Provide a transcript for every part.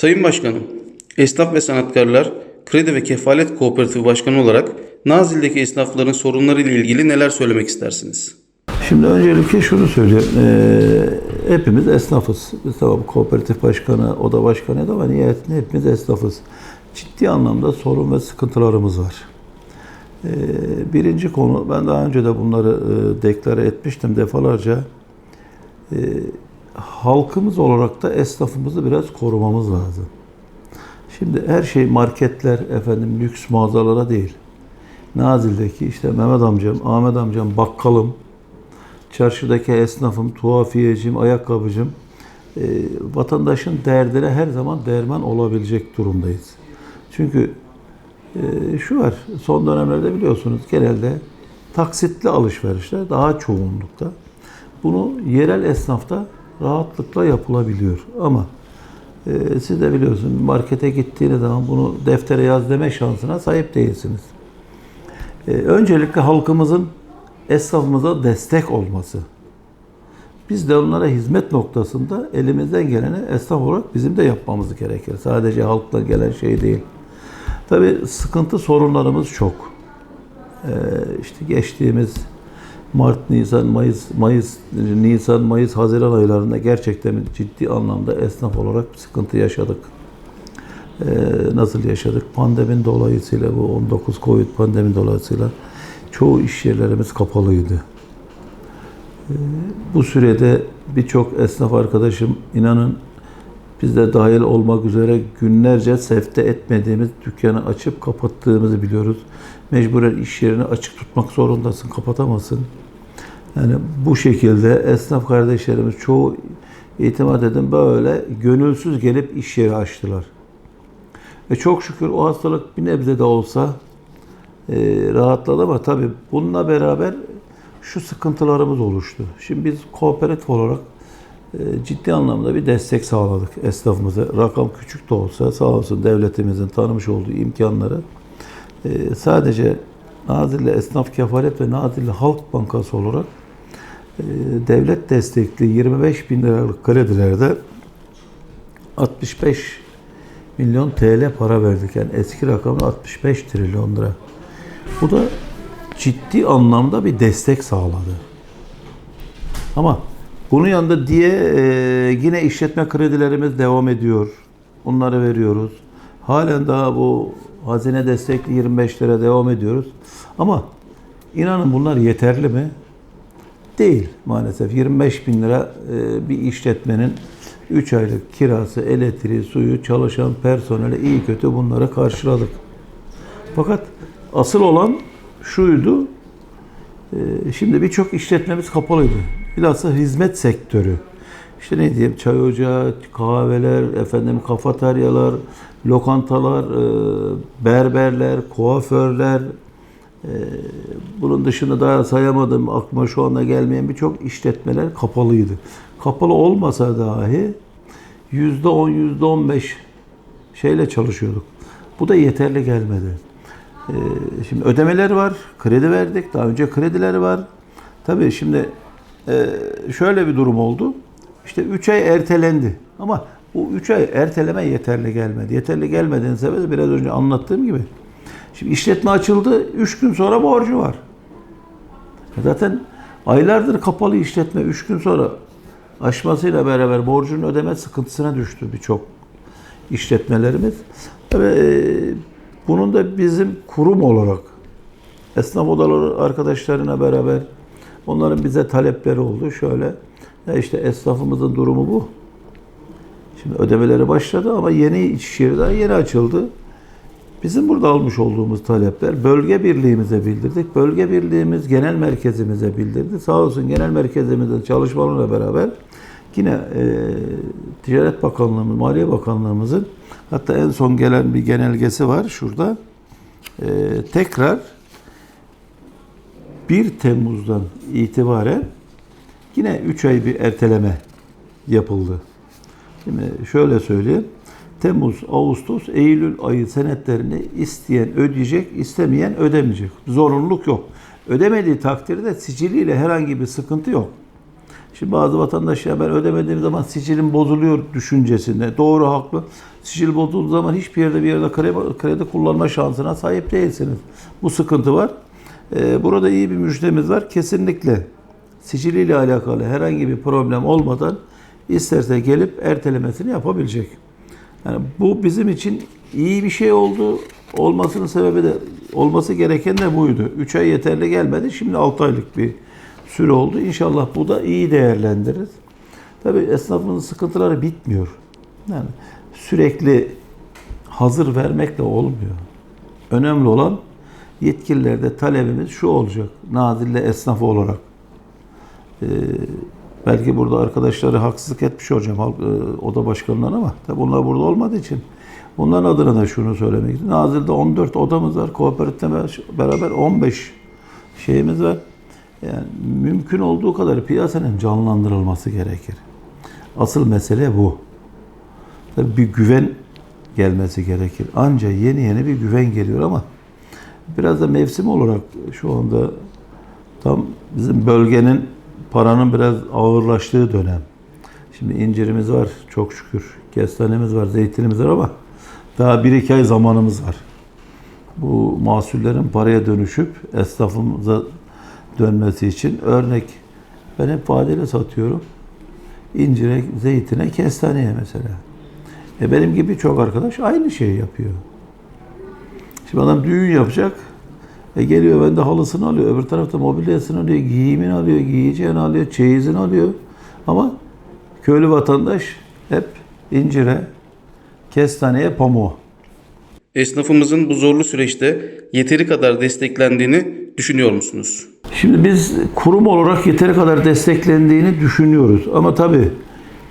Sayın Başkanım, Esnaf ve Sanatkarlar Kredi ve Kefalet Kooperatifi Başkanı olarak Nazilli'deki esnafların sorunları ile ilgili neler söylemek istersiniz? Şimdi öncelikle şunu söyleyeyim. Ee, hepimiz esnafız. Tamam kooperatif başkanı, oda başkanı ama nihayetinde hepimiz esnafız. Ciddi anlamda sorun ve sıkıntılarımız var. Ee, birinci konu, ben daha önce de bunları e, deklare etmiştim defalarca. Ee, halkımız olarak da esnafımızı biraz korumamız lazım. Şimdi her şey marketler, efendim lüks mağazalara değil. Nazil'deki işte Mehmet amcam, Ahmet amcam, bakkalım, çarşıdaki esnafım, tuhafiyecim, ayakkabıcım e, vatandaşın derdine her zaman derman olabilecek durumdayız. Çünkü e, şu var, son dönemlerde biliyorsunuz genelde taksitli alışverişler daha çoğunlukta. Bunu yerel esnafta rahatlıkla yapılabiliyor. Ama e, siz de biliyorsunuz markete gittiğiniz zaman bunu deftere yaz deme şansına sahip değilsiniz. E, öncelikle halkımızın esnafımıza destek olması. Biz de onlara hizmet noktasında elimizden geleni esnaf olarak bizim de yapmamız gerekir. Sadece halkla gelen şey değil. Tabii sıkıntı sorunlarımız çok. Ee, işte geçtiğimiz Mart, Nisan, Mayıs, Mayıs, Nisan, Mayıs, Haziran aylarında gerçekten ciddi anlamda esnaf olarak bir sıkıntı yaşadık. Ee, nasıl yaşadık? Pandemin dolayısıyla bu 19 Covid pandemi dolayısıyla çoğu iş yerlerimiz kapalıydı. Ee, bu sürede birçok esnaf arkadaşım inanın biz de dahil olmak üzere günlerce sefte etmediğimiz dükkanı açıp kapattığımızı biliyoruz. Mecburen iş yerini açık tutmak zorundasın, kapatamazsın. Yani bu şekilde esnaf kardeşlerimiz çoğu itimat edin böyle gönülsüz gelip iş yeri açtılar. Ve çok şükür o hastalık bir nebze de olsa e, rahatladı ama tabii bununla beraber şu sıkıntılarımız oluştu. Şimdi biz kooperatif olarak e, ciddi anlamda bir destek sağladık esnafımıza. Rakam küçük de olsa sağ olsun devletimizin tanımış olduğu imkanları e, sadece Nazilli Esnaf Kefalet ve Nazilli Halk Bankası olarak e, devlet destekli 25 bin liralık kredilerde 65 milyon TL para verdik. Yani eski rakamda 65 trilyon lira. Bu da ciddi anlamda bir destek sağladı. Ama bunun yanında diye e, yine işletme kredilerimiz devam ediyor. Onları veriyoruz. Halen daha bu hazine destekli 25 lira devam ediyoruz. Ama inanın bunlar yeterli mi? Değil maalesef. 25 bin lira e, bir işletmenin 3 aylık kirası, elektriği, suyu, çalışan personeli iyi kötü bunlara karşıladık. Fakat asıl olan şuydu. E, Şimdi birçok işletmemiz kapalıydı. Bilhassa hizmet sektörü. İşte ne diyeyim çay ocağı, kahveler, efendim kafeteryalar, lokantalar, e, berberler, kuaförler, e, bunun dışında daha sayamadım aklıma şu anda gelmeyen birçok işletmeler kapalıydı. Kapalı olmasa dahi yüzde on, yüzde on beş şeyle çalışıyorduk. Bu da yeterli gelmedi. Ee, şimdi ödemeler var, kredi verdik. Daha önce krediler var. Tabii şimdi e, şöyle bir durum oldu. İşte 3 ay ertelendi. Ama bu 3 ay erteleme yeterli gelmedi. Yeterli gelmediğinin sebebi biraz önce anlattığım gibi. Şimdi işletme açıldı, 3 gün sonra borcu var. Zaten aylardır kapalı işletme 3 gün sonra aşmasıyla beraber borcun ödeme sıkıntısına düştü birçok işletmelerimiz. Ve e, bunun da bizim kurum olarak esnaf odaları arkadaşlarına beraber onların bize talepleri oldu. Şöyle ya işte esnafımızın durumu bu. Şimdi ödemeleri başladı ama yeni iş yeri daha yeni açıldı. Bizim burada almış olduğumuz talepler bölge birliğimize bildirdik. Bölge birliğimiz genel merkezimize bildirdi. Sağ olsun genel merkezimizin çalışmalarıyla beraber yine e, Ticaret Bakanlığımız, Maliye Bakanlığımızın hatta en son gelen bir genelgesi var şurada. E, tekrar 1 Temmuz'dan itibaren yine 3 ay bir erteleme yapıldı. Şimdi şöyle söyleyeyim. Temmuz, Ağustos, Eylül ayı senetlerini isteyen ödeyecek, istemeyen ödemeyecek. Zorunluluk yok. Ödemediği takdirde siciliyle herhangi bir sıkıntı yok. Şimdi bazı vatandaş ya ben ödemediğim zaman sicilim bozuluyor düşüncesinde. Doğru haklı. Sicil bozulduğu zaman hiçbir yerde bir yerde kredi, kredi kullanma şansına sahip değilsiniz. Bu sıkıntı var. Ee, burada iyi bir müjdemiz var. Kesinlikle siciliyle alakalı herhangi bir problem olmadan isterse gelip ertelemesini yapabilecek. Yani bu bizim için iyi bir şey oldu. Olmasının sebebi de olması gereken de buydu. 3 ay yeterli gelmedi. Şimdi 6 aylık bir süre oldu. İnşallah bu da iyi değerlendiririz. Tabii esnafımızın sıkıntıları bitmiyor. Yani sürekli hazır vermekle olmuyor. Önemli olan yetkililerde talebimiz şu olacak. Nazilli esnafı olarak. Ee, belki burada arkadaşları haksızlık etmiş olacağım halk, e, oda başkanlarına ama tabii bunlar burada olmadığı için bunların adına da şunu söylemek istiyorum. Nazilli'de 14 odamız var. Kooperatifle beraber 15 şeyimiz var. Yani mümkün olduğu kadar piyasanın canlandırılması gerekir. Asıl mesele bu. Tabii bir güven gelmesi gerekir. Ancak yeni yeni bir güven geliyor ama biraz da mevsim olarak şu anda tam bizim bölgenin paranın biraz ağırlaştığı dönem. Şimdi incirimiz var çok şükür. Kestanemiz var, zeytinimiz var ama daha bir iki ay zamanımız var. Bu mahsullerin paraya dönüşüp esnafımıza dönmesi için örnek ben hep vadeli satıyorum. İncire, zeytine, kestaneye mesela. E benim gibi çok arkadaş aynı şeyi yapıyor. Şimdi adam düğün yapacak. E geliyor bende halısını alıyor. Öbür tarafta mobilyasını alıyor. Giyimini alıyor. Giyeceğini alıyor. Çeyizini alıyor. Ama köylü vatandaş hep incire, kestaneye, pamuğa. Esnafımızın bu zorlu süreçte yeteri kadar desteklendiğini düşünüyor musunuz? Şimdi biz kurum olarak yeteri kadar desteklendiğini düşünüyoruz. Ama tabii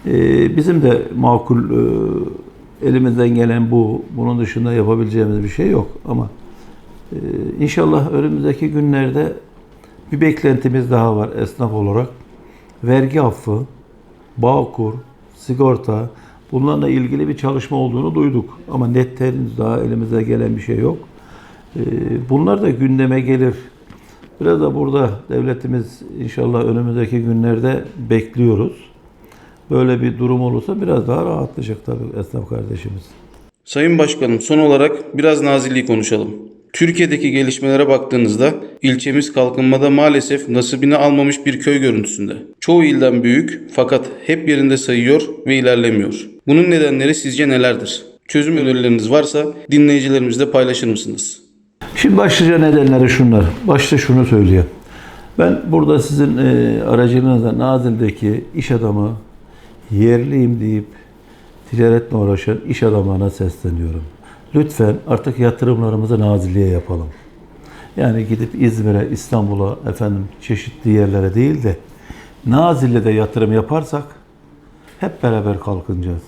e, bizim de makul e, elimizden gelen bu. Bunun dışında yapabileceğimiz bir şey yok. Ama e, inşallah önümüzdeki günlerde bir beklentimiz daha var esnaf olarak. Vergi affı, bağkur, sigorta bunlarla ilgili bir çalışma olduğunu duyduk. Ama net daha elimize gelen bir şey yok. E, bunlar da gündeme gelir. Biraz da burada devletimiz inşallah önümüzdeki günlerde bekliyoruz. Böyle bir durum olursa biraz daha rahatlayacak tabii esnaf kardeşimiz. Sayın Başkanım son olarak biraz Nazilli'yi konuşalım. Türkiye'deki gelişmelere baktığınızda ilçemiz kalkınmada maalesef nasibini almamış bir köy görüntüsünde. Çoğu ilden büyük fakat hep yerinde sayıyor ve ilerlemiyor. Bunun nedenleri sizce nelerdir? Çözüm önerileriniz varsa dinleyicilerimizle paylaşır mısınız? Şimdi başlıca nedenleri şunlar. Başta şunu söyleyeyim. Ben burada sizin e, aracılığınızla Nazil'deki iş adamı yerliyim deyip ticaretle uğraşan iş adamlarına sesleniyorum. Lütfen artık yatırımlarımızı Nazilli'ye yapalım. Yani gidip İzmir'e, İstanbul'a, efendim çeşitli yerlere değil de Nazilli'de yatırım yaparsak hep beraber kalkınacağız.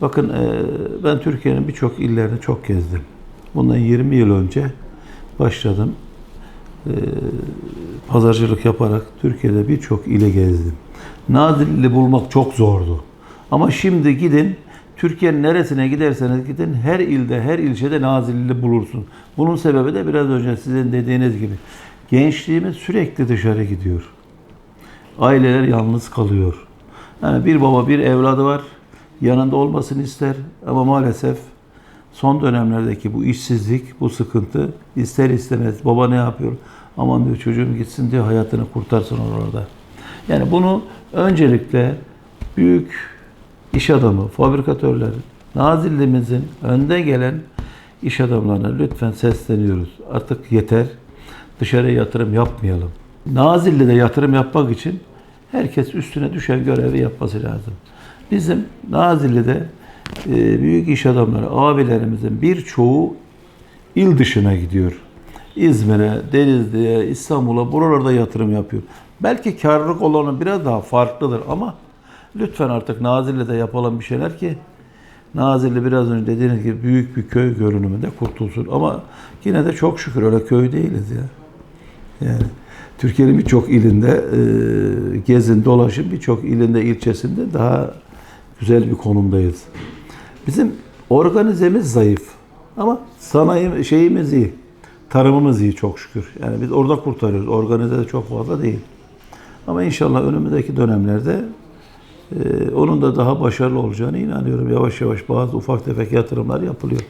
Bakın e, ben Türkiye'nin birçok illerini çok gezdim. Bundan 20 yıl önce başladım. E, pazarcılık yaparak Türkiye'de birçok ile gezdim. Nazilli bulmak çok zordu. Ama şimdi gidin Türkiye'nin neresine giderseniz gidin her ilde, her ilçede Nazilli bulursun. Bunun sebebi de biraz önce sizin dediğiniz gibi gençliğimiz sürekli dışarı gidiyor. Aileler yalnız kalıyor. Yani bir baba bir evladı var. Yanında olmasını ister ama maalesef son dönemlerdeki bu işsizlik, bu sıkıntı ister istemez baba ne yapıyor? Aman diyor çocuğum gitsin diyor hayatını kurtarsın orada. Yani bunu öncelikle büyük iş adamı, fabrikatörler, Nazilli'mizin önde gelen iş adamlarına lütfen sesleniyoruz. Artık yeter. Dışarıya yatırım yapmayalım. Nazilli'de yatırım yapmak için herkes üstüne düşen görevi yapması lazım. Bizim Nazilli'de büyük iş adamları, abilerimizin birçoğu il dışına gidiyor. İzmir'e, Denizli'ye, İstanbul'a buralarda yatırım yapıyor. Belki karlılık olanı biraz daha farklıdır ama lütfen artık Nazilli'de yapalım bir şeyler ki Nazilli biraz önce dediğiniz gibi büyük bir köy görünümünde kurtulsun. Ama yine de çok şükür öyle köy değiliz ya. Yani Türkiye'nin birçok ilinde e, gezin, dolaşın birçok ilinde, ilçesinde daha güzel bir konumdayız. Bizim organizemiz zayıf ama sanayi şeyimiz iyi. Tarımımız iyi çok şükür. Yani biz orada kurtarıyoruz. Organize de çok fazla değil. Ama inşallah önümüzdeki dönemlerde e, onun da daha başarılı olacağını inanıyorum. Yavaş yavaş bazı ufak tefek yatırımlar yapılıyor.